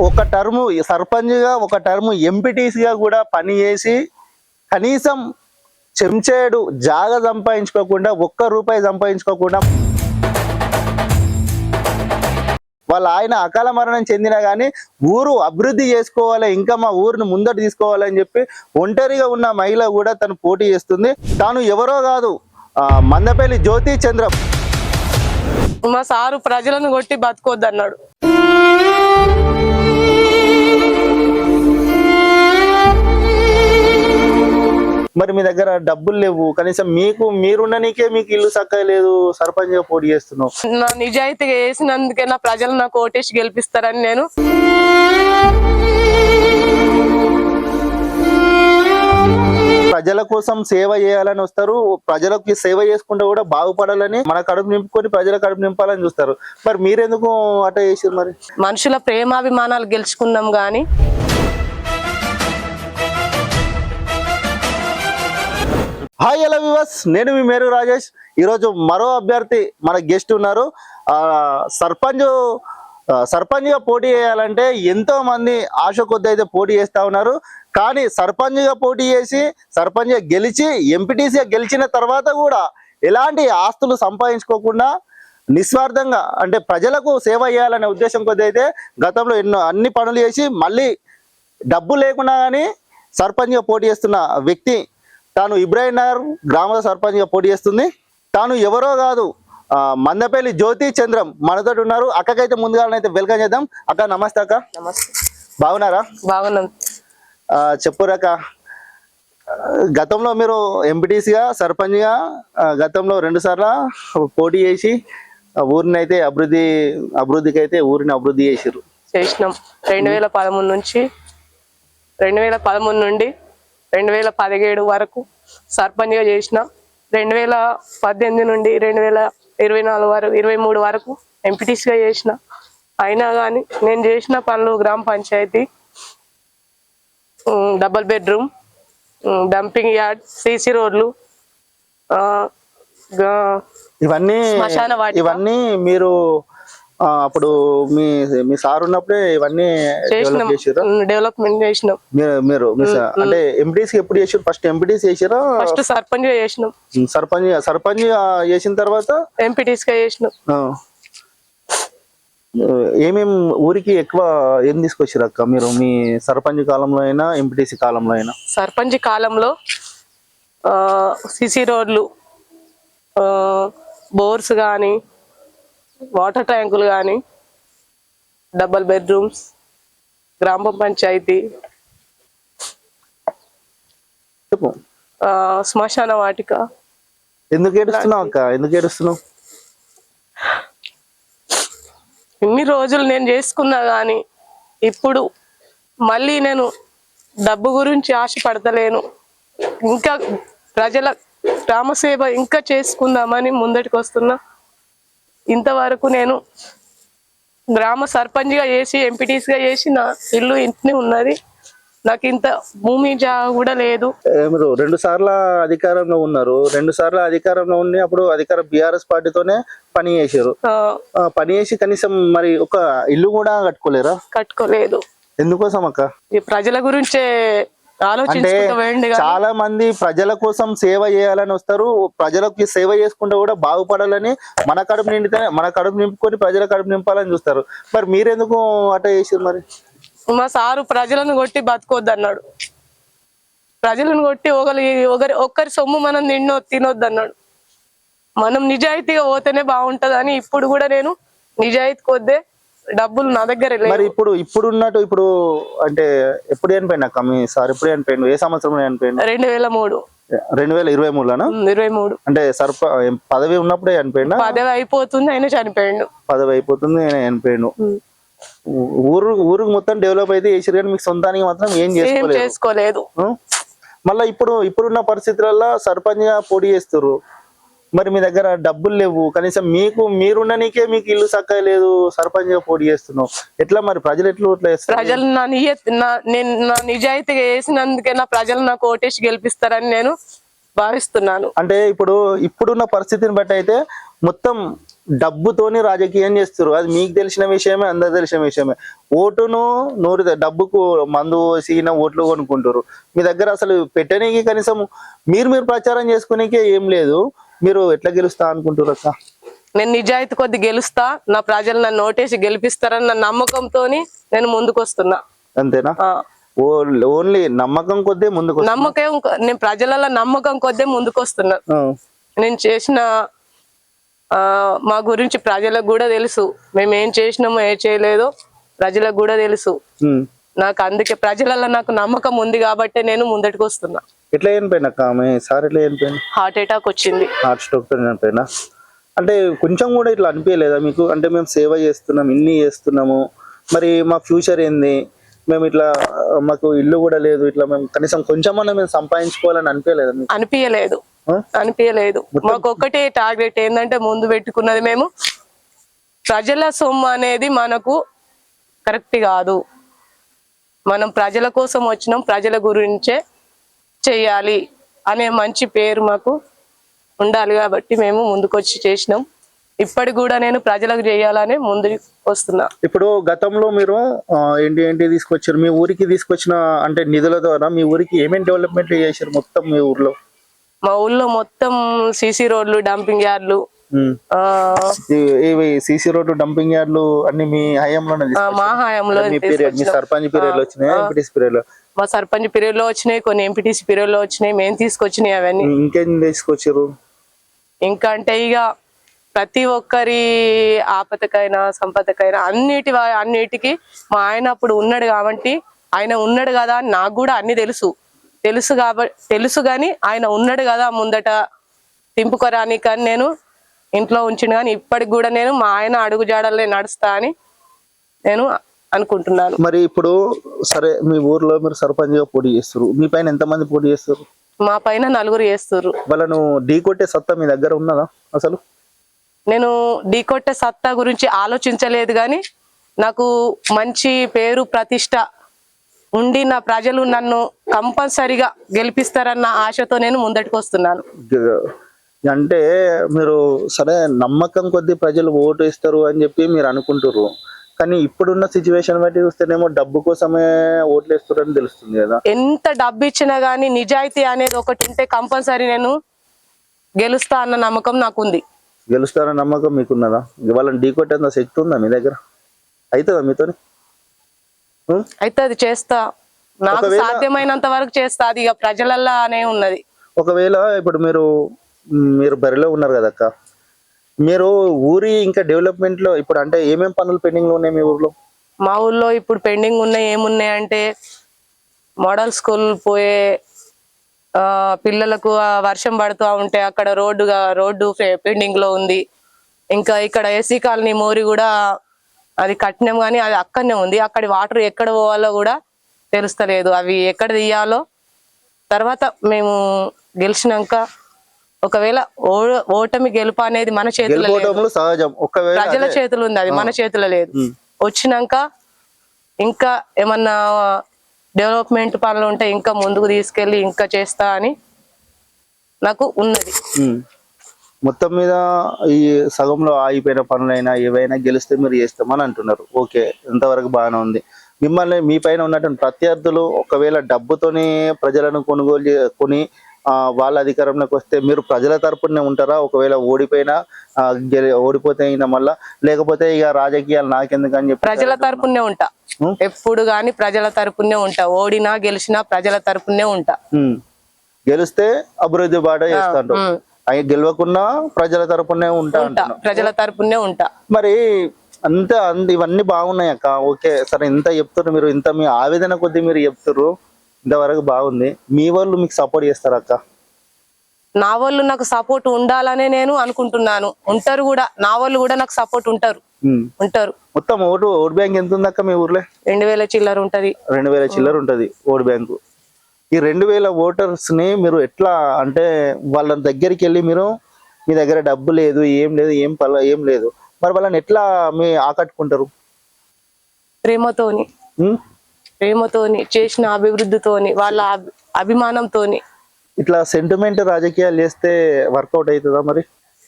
ఒక టర్మ్ సర్పంచ్గా ఒక టర్మ్ ఎంపీటీసీగా కూడా పని చేసి కనీసం చెంచేడు జాగ సంపాదించుకోకుండా ఒక్క రూపాయి సంపాదించుకోకుండా వాళ్ళ ఆయన అకాల మరణం చెందినా కానీ ఊరు అభివృద్ధి చేసుకోవాలి ఇంకా మా ఊరిని ముందట తీసుకోవాలని చెప్పి ఒంటరిగా ఉన్న మహిళ కూడా తను పోటీ చేస్తుంది. తాను ఎవరో కాదు మందపల్లి జ్యోతి చంద్రం మా సారు ప్రజలను కొట్టి బతుకోద్దన్నాడు. మరి మీ దగ్గర డబ్బులు లేవు. కనీసం మీకు మీరుండనీకే మీకు ఇల్లు చక్కగా లేదు సర్పంచ్గా పోటీ చేస్తున్నావు. నా నిజాయితీగా వేసినందుకే నా ప్రజలు నాకు ఓటేసి గెలిపిస్తారని నేను ప్రజల కోసం సేవ చేయాలని వస్తారు. ప్రజలకి సేవ చేసుకుంటూ కూడా బాగుపడాలని మన కడుపు నింపుకొని ప్రజల కడుపు నింపాలని చూస్తారు. మరి మీరెందుకు అట చేసారు మరి? మనుషుల ప్రేమాభిమానాలు గెలుచుకున్నాం గాని హాయ్ ఎలా వివాస్ నేను మీ మేరు రాజేష్. ఈరోజు మరో అభ్యర్థి మన గెస్ట్ ఉన్నారు. సర్పంచ్ సర్పంచ్గా పోటీ చేయాలంటే ఎంతో మంది ఆశ కొద్ది అయితే పోటీ చేస్తా ఉన్నారు. కానీ సర్పంచ్గా పోటీ చేసి సర్పంచ్గా గెలిచి ఎంపీటీసీగా గెలిచిన తర్వాత కూడా ఎలాంటి ఆస్తులు సంపాదించుకోకుండా నిస్వార్థంగా అంటే ప్రజలకు సేవ చేయాలనే ఉద్దేశం కొద్ది అయితే గతంలో ఎన్నో అన్ని పనులు చేసి మళ్ళీ డబ్బు లేకున్నా కానీ సర్పంచ్గా పోటీ చేస్తున్న వ్యక్తి తాను ఇబ్రాహిం నగర్ గ్రామ సర్పంచ్గా పోటీ చేస్తుంది. తాను ఎవరో కాదు మందపల్లి జ్యోతి చంద్రం మనతో ఉన్నారు. అక్కకైతే ముందుగానైతే వెల్కమ్ చేద్దాం. అక్క నమస్తే అక్క. నమస్తే. బాగున్నారా? బాగున్నాం. ఆ, గతంలో మీరు ఎంపీటీసీగా సర్పంచ్గా గతంలో రెండు సార్లు పోటీ చేసి ఊరిని అయితే అభివృద్ధి అభివృద్ధికి అయితే ఊరిని అభివృద్ధి చేసిర్రు. చేసినాం. రెండు వేల పదమూడు నుంచి రెండు వేల పదమూడు నుండి రెండు వేల పదిహేడు వరకు సర్పంచ్గా చేసిన రెండు వేల పద్దెనిమిది నుండి రెండు వేల ఇరవై నాలుగు వరకు ఇరవై మూడు వరకు ఎంపీటీసీగా చేసిన అయినా కానీ నేను చేసిన పనులు గ్రామ panchayat double bedroom dumping yard CC రోడ్లు ఇవన్నీ. ఇవన్నీ మీరు అప్పుడు మీ మీ సార్ ఉన్నప్పుడే ఇవన్నీ డెవలప్ చేసారా డెవలప్మెంట్ చేసినాం. మీరు అంటే ఎంపీటీసీ ఎప్పుడు చేసారు ఫస్ట్ ఎంపీటీసీ చేసారా ఫస్ట్ సర్పంచ్గా చేసినాం. సర్పంచ్ సర్పంచ్ చేసిన తర్వాత? ఎంపీటీసీగా చేసినాం. ఏమేం ఊరికి ఎక్కువ ఏం తీసుకొచ్చారు అక్క మీరు? మీ సర్పంచ్ కాలంలో అయినా ఎంపీటీసీ కాలంలో అయినా? సర్పంచ్ కాలంలో సిసి రోడ్లు బోర్స్ కానీ వాటర్ ట్యాంకులు కానీ డబల్ బెడ్రూమ్స్ గ్రామ పంచాయతీ శ్మశాన వాటిక. ఎందుకు ఏడుస్తున్నావు అక్క? ఎందుకు ఏడుస్తున్నావు? ఇన్ని రోజులు నేను చేసుకున్నా కానీ ఇప్పుడు మళ్ళీ నేను డబ్బు గురించి ఆశ పడతలేను. ఇంకా ప్రజల గ్రామ సేవ ఇంకా చేసుకుందామని ముందటికి వస్తున్నా ఇంతవరకు నేను గ్రామ సర్పంచ్గా చేసి ఎంపీటీసీగా చేసి నా ఇల్లు ఇంటిని ఉన్నది. నాకు ఇంత భూమి కూడా లేదు. మీరు రెండు సార్ల అధికారంలో ఉన్నారు. రెండు సార్ల అధికారంలో ఉండి అప్పుడు అధికార బీఆర్ఎస్ పార్టీతోనే పని చేశారు. పని చేసి కనీసం మరి ఒక ఇల్లు కూడా కట్టుకోలేరా? కట్టుకోలేదు. ఎందుకోసం అక్క? ఈ ప్రజల గురించే అంటే చాలా మంది ప్రజల కోసం సేవ చేయాలని వస్తారు. ప్రజలకి సేవ చేసుకుంటూ కూడా బాగుపడాలని మన కడుపు నిండితే మన కడుపు నింపుకొని ప్రజల కడుపు నింపాలని చూస్తారు. మరి మీరెందుకు అట చేసారు మరి? మా సారు ప్రజలను కొట్టి బతుకోద్దు అన్నాడు ప్రజలను కొట్టి ఒకరి ఒకరి ఒక్కరి సొమ్ము మనం తిన్నో తినొద్దు అన్నాడు మనం నిజాయితీగా పోతేనే బాగుంటదని ఇప్పుడు కూడా నేను నిజాయితీ కొద్దే డబ్బులు నా దగ్గర మరి ఇప్పుడు ఇప్పుడు ఉన్నట్టు ఇప్పుడు అంటే ఎప్పుడు చనిపోయింది అక్క మీ సార్? ఎప్పుడు చనిపోయిండు? ఏ సంవత్సరంలో చనిపోయిండు? రెండు వేల మూడు రెండు వేల ఇరవై మూడులోనా ఇరవై మూడు అంటే సర్ప పదవి ఉన్నప్పుడే చనిపోయిండా? పదవి అయిపోతుంది ఆయన చనిపోయాడు. పదవి అయిపోతుంది ఆయన చనిపోయిండు. ఊరు ఊరికి మొత్తం డెవలప్ అయితే చేసారు కానీ మీకు సొంతానికి మాత్రం ఏం చేసుకోలేదు? మళ్ళా ఇప్పుడు ఇప్పుడున్న పరిస్థితులలో సర్పంచ్గా పోటీ చేస్తారు మరి మీ దగ్గర డబ్బులు లేవు. కనీసం మీకు మీరుండనీకే మీకు ఇల్లు చక్కగా లేదు సర్పంచ్గా పోటీ చేస్తున్నావు. ఎట్లా మరి? ప్రజలు ఎట్లా చేస్తారు ప్రజలు నా నేను నా నిజాయితీగా వేసినందుకే నా ప్రజలు నాకు ఓటేసి గెలిపిస్తారని నేను భావిస్తున్నాను. అంటే ఇప్పుడు ఇప్పుడున్న పరిస్థితిని బట్టి అయితే మొత్తం డబ్బుతోని రాజకీయం చేస్తారు అది మీకు తెలిసిన విషయమే అందరు తెలిసిన విషయమే. ఓటును నోరు డబ్బుకు మందు సీన ఓట్లు కొనుక్కుంటారు మీ దగ్గర అసలు పెట్టనీకి కనీసం మీరు మీరు ప్రచారం చేసుకునేకే ఏం లేదు. మీరు ఎట్లా గెలుస్తా అనుకుంటారు అక్క? నేను నిజాయితీ కొద్ది గెలుస్తా. నా ప్రజలు నన్ను ఓటేసి గెలిపిస్తారన్న నమ్మకంతో నేను ముందుకు వస్తున్నా అంతేనా ఓన్లీ నమ్మకం కొద్దీ ముందుకు నమ్మకం నేను ప్రజలలో నమ్మకం కొద్దే ముందుకు వస్తున్నా ఆ, నేను చేసిన ఆ, మా గురించి ప్రజలకు కూడా తెలుసు. మేము ఏం చేసినామో ఏ చేయలేదో ప్రజలకు కూడా తెలుసు. నాకు అందుకే ప్రజలలో నాకు నమ్మకం ఉంది కాబట్టి నేను ముందటికి వస్తున్నా. ఎట్లా చనిపోయిన ఆమె? సార్ ఎట్లా చనిపోయింది? హార్ట్ అటాక్ వచ్చింది. హార్ట్ స్ట్రోక్తో చనిపోయినా అంటే కొంచెం కూడా ఇట్లా అనిపించలేదా మీకు? అంటే మేము సేవ చేస్తున్నాం ఇన్ని చేస్తున్నాము. మరి మా ఫ్యూచర్ ఏంది? మేము ఇట్లా మాకు ఇల్లు కూడా లేదు ఇట్లా మేము కనీసం కొంచెమన్నా మేము సంపాదించుకోవాలని అనిపించలేదా అనిపించలేదు? అనిపించలేదు. మాకు ఒక్కటే టార్గెట్ ఏంటంటే ముందు పెట్టుకున్నది మేము. ప్రజల సొమ్ము అనేది మనకు కరెక్ట్ కాదు. మనం ప్రజల కోసం వచ్చినాం ప్రజల గురించే చెయ్యాలి అనే మంచి పేరు మాకు ఉండాలి కాబట్టి మేము ముందుకొచ్చి చేసినాం. ఇప్పటికి కూడా నేను ప్రజలకు చేయాలని ముందు వస్తున్నా. ఇప్పుడు గతంలో మీరు ఏంటి ఏంటి తీసుకొచ్చారు మీ ఊరికి తీసుకొచ్చిన అంటే నిధుల ద్వారా మీ ఊరికి ఏమేమి డెవలప్మెంట్ చేశారు మొత్తం మీ ఊర్లో? మా ఊళ్ళో మొత్తం సీసీ రోడ్లు డంపింగ్ యార్డ్లు ఇవి- సీసీ రోడ్డు డంపింగ్ యార్డ్లు అన్ని మీ హయాంలోనే తీసుకొచ్చారా? మా హయాంలో మీ సర్పంచ్ పీరియడ్లో వచ్చినాయి? ఎంపీటీసీ పీరియడ్లో మా సర్పంచ్ పీరియడ్లో వచ్చినాయి కొన్ని ఎంపీటీసీ పీరియడ్లో వచ్చినాయి మేము తీసుకొచ్చినాయి అవన్నీ. ఇంకేం తీసుకొచ్చారు ఇంకా అంటే ఇక ప్రతి ఒక్కరి ఆపదకైనా సంపదకైనా అన్నిటి అన్నిటికీ మా ఆయన అప్పుడు ఉన్నాడు కాబట్టి ఆయన ఉన్నాడు కదా అని నాకు కూడా అన్ని తెలుసు. తెలుసు కాబట్టి తెలుసు కానీ ఆయన ఉన్నాడు కదా ముందట తింపుకోరాని కానీ నేను ఇంట్లో ఉంచిన కానీ ఇప్పటికి కూడా నేను మా ఆయన అడుగు జాడలే నడుస్తా అని నేను అనుకుంటున్నాను. మరి ఇప్పుడు సరే మీ ఊర్లో మీరు సర్పంచ్గా పోటీ చేస్తారు మీ పైన ఎంత మంది పోటీ చేస్తారు మా పైన నలుగురు చేస్తుర్రు. వాళ్ళను ఢీ కొట్టే సత్తా మీ దగ్గర ఉన్నదా అసలు? నేను ఢీకొట్టే సత్తా గురించి ఆలోచించలేదు కానీ నాకు మంచి పేరు ప్రతిష్ట ఉండి నా ప్రజలు నన్ను కంపల్సరిగా గెలిపిస్తారన్న ఆశతో నేను ముందటికి వస్తున్నాను అంటే మీరు సరే నమ్మకం కొద్దీ ప్రజలు ఓటు ఇస్తారు అని చెప్పి మీరు అనుకుంటారు కానీ ఇప్పుడున్న సిచ్యువేషన్ బట్టి చూస్తేనేమో డబ్బు కోసమే ఓట్లు వేస్తారని తెలుస్తుంది కదా. ఎంత డబ్బు ఇచ్చినా గానీ నిజాయితీ అనేది ఒకటి ఉంటే కంపల్సరీ నేను గెలుస్తా అన్న నమ్మకం నాకు ఉంది గెలుస్తారన్న నమ్మకం మీకున్నదా? వాళ్ళని ఢీ కొట్టేంత శక్తి ఉందా మీ దగ్గర? అవుతుందా మీతోని? ఉం? అయితే అది చేస్తా. నాకు ఒకవేళ- సాధ్యమైనంత వరకు చేస్తా అది ఇక ప్రజలల్లానే ఉన్నది. ఒకవేళ ఇప్పుడు మీరు మీరు బరిలో ఉన్నారు కదక్క మీరు ఊరి ఇంకా డెవలప్మెంట్లో ఇప్పుడు అంటే ఏమేమి పనులు పెండింగ్లో ఉన్నాయి మీ ఊర్లో? మా ఊళ్ళో ఇప్పుడు పెండింగ్ ఉన్నాయి ఏమున్నాయి అంటే మోడల్ స్కూల్ పోయే పిల్లలకు వర్షం పడుతూ ఉంటే అక్కడ రోడ్డుగా రోడ్డు పెండింగ్లో ఉంది. ఇంకా ఇక్కడ ఏసీ కాలనీ మోరి కూడా అది కట్టినాం కానీ అది అక్కడనే ఉంది. అక్కడి వాటర్ ఎక్కడ పోవాలో కూడా తెలుస్తలేదు. అవి ఎక్కడ తీయాలో. తర్వాత మేము గెలిచినాక ఒకవేళ ఓటమి గెలుపు అనేది మన చేతిలో సహజం. ఒకవేళ ప్రజల చేతులు ఉంది అది మన చేతిలో లేదు. వచ్చినాక ఇంకా ఏమన్నా డెవలప్మెంట్ పనులు ఉంటే ఇంకా ముందుకు తీసుకెళ్ళి ఇంకా చేస్తా అని నాకు ఉన్నది. మొత్తం మీద ఈ సగంలో ఆగిపోయిన పనులైనా ఏవైనా గెలిస్తే మీరు చేస్తామని అంటున్నారు. ఓకే ఎంతవరకు బాగానే ఉంది. మిమ్మల్ని మీ పైన ఉన్నటువంటి ప్రత్యర్థులు ఒకవేళ డబ్బుతోని ప్రజలను కొనుగోలు కొని వాళ్ళ అధికారంలోకి వస్తే మీరు ప్రజల తరపునే ఉంటారా? ఒకవేళ ఓడిపోయినా ఓడిపోతే అయినా మళ్ళా లేకపోతే ఇక రాజకీయాలు నాకెందుకు అని చెప్పి ప్రజల తరపునే ఉంటా? ఎప్పుడు గాని ప్రజల తరపునే ఉంటా. ఓడినా గెలిచినా ప్రజల తరపునే ఉంటా. గెలిస్తే అభివృద్ధి బాట చేస్తాంటారు ఉం. అవి గెలవకున్నా ప్రజల తరపునే ఉంటా ప్రజల తరపునే ఉంటా. మరి అంత ఇవన్నీ బాగున్నాయి అక్క. ఓకే సరే ఇంత చెప్తారు మీరు. ఇంత మీ ఆవేదన కొద్దీ మీరు చెప్తారు ఇంతవరకు బాగుంది. మీ వాళ్ళు మీకు సపోర్ట్ చేస్తారు అక్క? నా వాళ్ళు నాకు సపోర్ట్ ఉండాలనే నేను అనుకుంటున్నాను. ఉంటారు కూడా. నా వాళ్ళు కూడా నాకు సపోర్ట్ ఉంటారు. ఉంటారు. మొత్తం ఓటు ఓటు బ్యాంక్ ఎంత ఉంది అక్క మీ ఊర్లో? రెండు వేల చిల్లర ఉంటది. రెండు వేల చిల్లర ఉంటది ఓటు బ్యాంకు. ఈ రెండు వేల ఓటర్స్ని మీరు ఎట్లా అంటే వాళ్ళ దగ్గరికి వెళ్ళి మీరు మీ దగ్గర డబ్బు లేదు ఏం లేదు ఏం పల ఏం లేదు. మరి వాళ్ళని ఎట్లా మీ ఆకట్టుకుంటారు? ప్రేమతోని? ప్రేమతోని చేసిన అభివృద్ధితోని వాళ్ళ అభి- అభిమానంతోని. ఇట్లా సెంటిమెంట్ రాజకీయాలు చేస్తే వర్కౌట్ అవుతుందా మరి?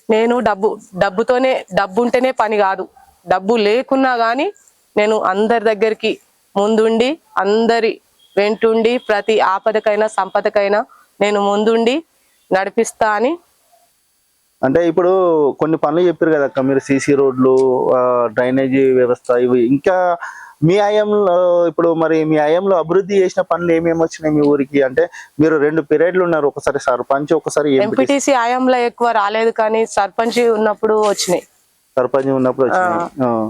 నేను డబ్బు డబ్బుతోనే డబ్బు ఉంటేనే పని కాదు. డబ్బు లేకున్నా కానీ నేను అందరి దగ్గరికి ముందుండి అందరి వెంటుండి ప్రతి ఆపదకైనా సంపదకైనా నేను ముందుండి నడిపిస్తా అని. అంటే ఇప్పుడు కొన్ని పనులు చెప్పారు కదా అక్క మీరు సీసీ రోడ్లు డ్రైనేజీ వ్యవస్థ ఇవి ఇంకా మీ హయాంలో ఇప్పుడు మరి మీ హయాంలో అభివృద్ధి చేసిన పనులు ఏమేమి వచ్చినాయి మీ ఊరికి? అంటే మీరు రెండు పీరియడ్లు ఉన్నారు ఒకసారి సర్పంచ్ ఒకసారి ఎంపీ ఎంపీటీసీ ఆయంలో ఎక్కువ రాలేదు కానీ సర్పంచ్ ఉన్నప్పుడు వచ్చినాయి. సర్పంచ్ ఉన్నప్పుడు వచ్చినాయి.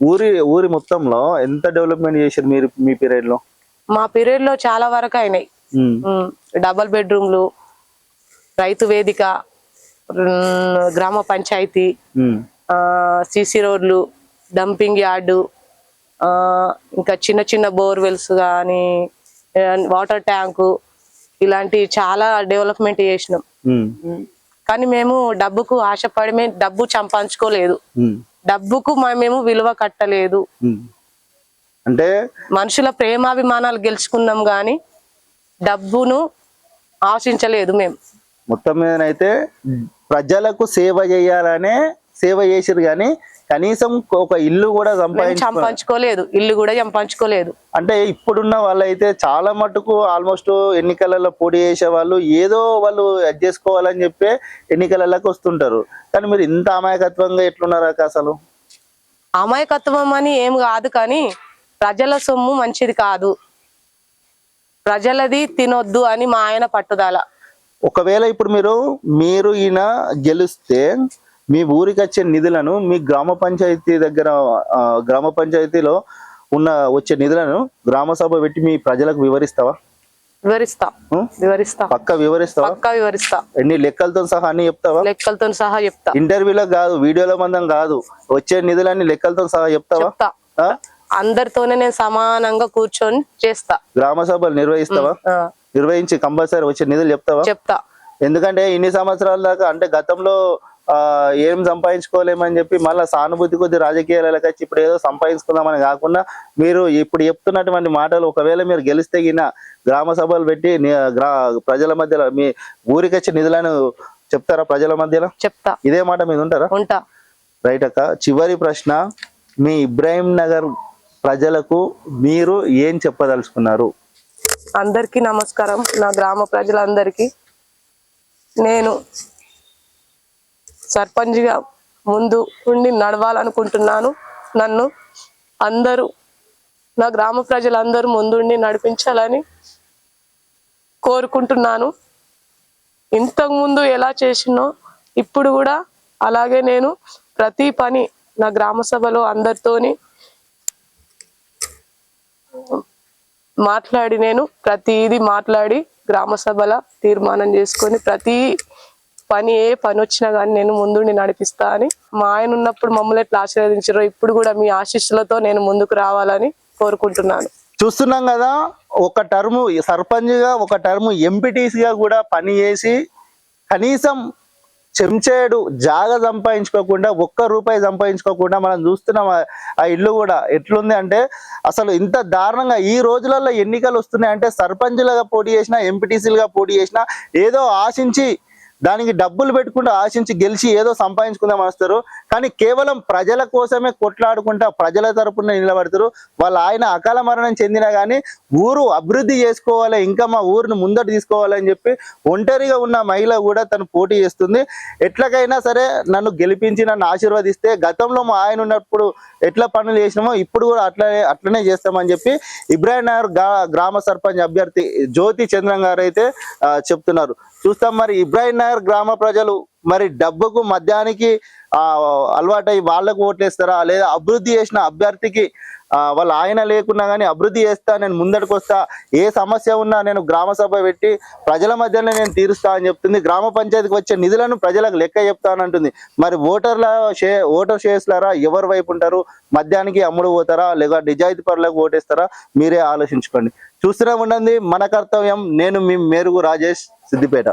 ఊరి ఊరి మొత్తంలో ఎంత డెవలప్మెంట్ చేశారు మీరు మీ పీరియడ్లో మా పీరియడ్లో చాలా వరకు అయినాయి. డబల్ బెడ్రూమ్లు రైతు వేదిక గ్రామ పంచాయతీ సిసి రోడ్లు డంపింగ్ యార్డు ఇంకా చిన్న చిన్న బోర్వెల్స్ కానీ వాటర్ ట్యాంకు ఇలాంటి చాలా డెవలప్మెంట్ చేసినాం. కానీ మేము డబ్బుకు ఆశపడి మేము డబ్బు సంపాదించుకోలేదు. డబ్బుకు మేము విలువ కట్టలేదు. అంటే మనుషుల ప్రేమాభిమానాలు గెలుచుకున్నాం కానీ డబ్బును ఆశించలేదు మేము. మొత్తం మీదనైతే ప్రజలకు సేవ చేయాలనే సేవ చేసిరు కానీ కనీసం ఒక ఇల్లు కూడా సంపాదించుకోలేదు. ఇల్లు కూడా సంపాదించుకోలేదు. అంటే ఇప్పుడున్న వాళ్ళైతే చాలా మటుకు ఆల్మోస్ట్ ఎన్నికలలో పోటీ చేసే వాళ్ళు ఏదో వాళ్ళు అది చేసుకోవాలని చెప్పి ఎన్నికలలోకి వస్తుంటారు. కానీ మీరు ఇంత అమాయకత్వంగా ఎట్లున్నారు అసలు? అమాయకత్వం అని ఏం కాదు కానీ ప్రజల సొమ్ము మంచిది కాదు. ప్రజలది తినొద్దు అని మా ఆయన పట్టుదల. ఒకవేళ ఇప్పుడు మీరు మీరు ఈయన గెలిస్తే మీ ఊరికి వచ్చే నిధులను మీ గ్రామ పంచాయతీ దగ్గర గ్రామ పంచాయతీలో ఉన్న వచ్చే నిధులను గ్రామ సభ పెట్టి మీ ప్రజలకు వివరిస్తావా? వివరిస్తా? వివరిస్తా. పక్క పక్కా వివరిస్తా. ఎన్ని లెక్కలతో సహా అన్ని చెప్తావా? లెక్కలతో సహా చెప్తా. ఇంటర్వ్యూలో కాదు వీడియోలో మందం కాదు. వచ్చే నిధులన్నీ లెక్కలతో సహా చెప్తావా? అందరితోనే నేను సమానంగా కూర్చొని చేస్తా. గ్రామ సభలు నిర్వహిస్తావా? నిర్వహించి కంపల్సరీ వచ్చే నిధులు చెప్తావా? చెప్తా. ఎందుకంటే ఇన్ని సంవత్సరాల దాకా అంటే గతంలో ఏం సంపాదించుకోలేమని చెప్పి మళ్ళీ సానుభూతి కొద్ది రాజకీయాలకు వచ్చి ఇప్పుడు ఏదో సంపాదించుకుందామని కాకుండా మీరు ఇప్పుడు చెప్తున్నటువంటి మాటలు ఒకవేళ మీరు గెలిస్తే గిన గ్రామ సభలు పెట్టి ప్రజల మధ్యలో మీ ఊరికి వచ్చే నిధులను చెప్తారా ప్రజల మధ్యలో? చెప్తా. ఇదే మాట మీద ఉంటారా? ఉంటా. రైట్ అక్క చివరి ప్రశ్న మీ ఇబ్రాహిం నగర్ ప్రజలకు మీరు ఏం చెప్పదలుచుకున్నారు? అందరికీ నమస్కారం. నా గ్రామ ప్రజలందరికీ నేను సర్పంచ్గా ముందు ఉండి నడవాలనుకుంటున్నాను. నన్ను అందరూ నా గ్రామ ప్రజలందరూ ముందుండి నడిపించాలని కోరుకుంటున్నాను. ఇంతకుముందు ఎలా చేసినో ఇప్పుడు కూడా అలాగే నేను ప్రతి పని నా గ్రామ సభలో అందరితోని మాట్లాడి నేను ప్రతిదీ మాట్లాడి గ్రామ సభల తీర్మానం చేసుకొని ప్రతి పని ఏ పని వచ్చినా కానీ నేను ముందుండి నడిపిస్తా అని. మా ఆయన ఉన్నప్పుడు మమ్మల్ని ఎట్లా ఆశీర్వదించారో ఇప్పుడు కూడా మీ ఆశీస్సులతో నేను ముందుకు రావాలని కోరుకుంటున్నాను. చూస్తున్నాం కదా ఒక టర్ము సర్పంచ్గా ఒక టర్ము ఎంపీటీసీగా కూడా పని చేసి కనీసం చెంచేడు జాగా సంపాదించుకోకుండా ఒక్క రూపాయి సంపాదించుకోకుండా మనం చూస్తున్నాం. ఆ- ఇల్లు కూడా ఎట్లుంది అంటే అసలు ఇంత దారుణంగా ఈ రోజులలో ఎన్నికలు వస్తున్నాయి అంటే సర్పంచులుగా పోటీ చేసినా ఎంపీటీసీలుగా పోటీ చేసినా ఏదో ఆశించి దానికి డబ్బులు పెట్టుకుంటూ ఆశించి గెలిచి ఏదో సంపాదించుకుందాం వస్తారు. కానీ కేవలం ప్రజల కోసమే కొట్లాడుకుంటా ప్రజల తరపున నిలబడతారు. వాళ్ళ ఆయన అకాల మరణం చెందినా కానీ ఊరు అభివృద్ధి చేసుకోవాలి ఇంకా మా ఊరిని ముందట తీసుకోవాలని చెప్పి ఒంటరిగా ఉన్న మహిళ కూడా తను పోటీ చేస్తుంది. ఎట్లకైనా సరే నన్ను గెలిపించి నన్ను ఆశీర్వదిస్తే గతంలో మా ఆయన ఉన్నప్పుడు ఎట్లా పనులు చేసినామో ఇప్పుడు కూడా అట్లనే అట్లనే చేస్తామని చెప్పి ఇబ్రాహిం నగర్ గ్రామ సర్పంచ్ అభ్యర్థి జ్యోతి చంద్రం గారు అయితే చెప్తున్నారు. చూస్తాం మరి ఇబ్రాహిం నగర్ గ్రామ ప్రజలు మరి డబ్బుకు మద్యానికి ఆ అలవాటై వాళ్ళకు ఓట్లేస్తారా? లేదా అభివృద్ధి చేసిన అభ్యర్థికి వాళ్ళు వాళ్ళ ఆయన లేకున్నా కానీ అభివృద్ధి చేస్తా నేను ముందడికి వస్తా ఏ సమస్య ఉన్నా నేను గ్రామ సభ పెట్టి ప్రజల మధ్యలో నేను తీరుస్తా అని చెప్తుంది. గ్రామ పంచాయతీకి వచ్చే నిధులను ప్రజలకు లెక్క చెప్తానంటుంది మరి ఓటర్ల షే ఓటర్ షేర్స్లారా? ఎవరి వైపు ఉంటారు? మద్యానికి అమ్ముడు పోతారా? లేదా నిజాయితీ పరులకు ఓటేస్తారా? మీరే ఆలోచించుకోండి. చూస్తూనే ఉండండి. మన కర్తవ్యం నేను మీ మేరుగు రాజేష్ సిద్దిపేట.